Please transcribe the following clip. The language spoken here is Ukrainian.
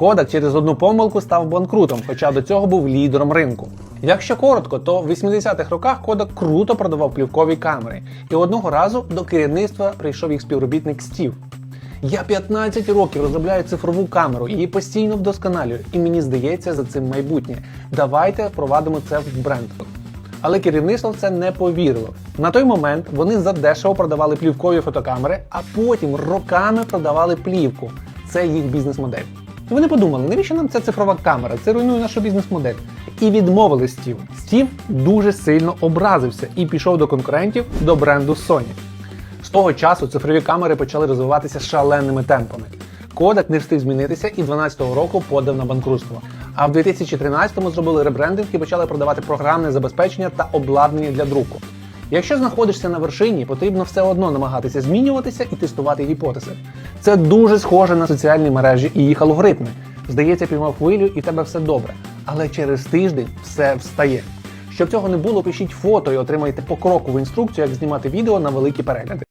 Kodak через одну помилку став банкрутом, хоча до цього був лідером ринку. Якщо коротко, то в 80-х роках Kodak круто продавав плівкові камери, і одного разу до керівництва прийшов їх співробітник Стів. Я 15 років розробляю цифрову камеру, її постійно вдосконалюю, і мені здається, за цим майбутнє. Давайте впровадимо це в бренд. Але керівництво в це не повірило. На той момент вони задешево продавали плівкові фотокамери, а потім роками продавали плівку. Це їх бізнес-модель. І вони подумали, навіщо нам ця цифрова камера? Це руйнує нашу бізнес-модель. І відмовили Стів. Стів дуже сильно образився і пішов до конкурентів до бренду Sony. З того часу цифрові камери почали розвиватися шаленими темпами. Kodak не встиг змінитися і 2012 року подав на банкрутство. А в 2013-му зробили ребрендинг і почали продавати програмне забезпечення та обладнання для друку. Якщо знаходишся на вершині, потрібно все одно намагатися змінюватися і тестувати гіпотези. Це дуже схоже на соціальні мережі і їх алгоритми. Здається, піймав хвилю і тебе все добре. Але через тиждень все встає. Щоб цього не було, пишіть фото і отримайте покрокову інструкцію, як знімати відео на великі перегляди.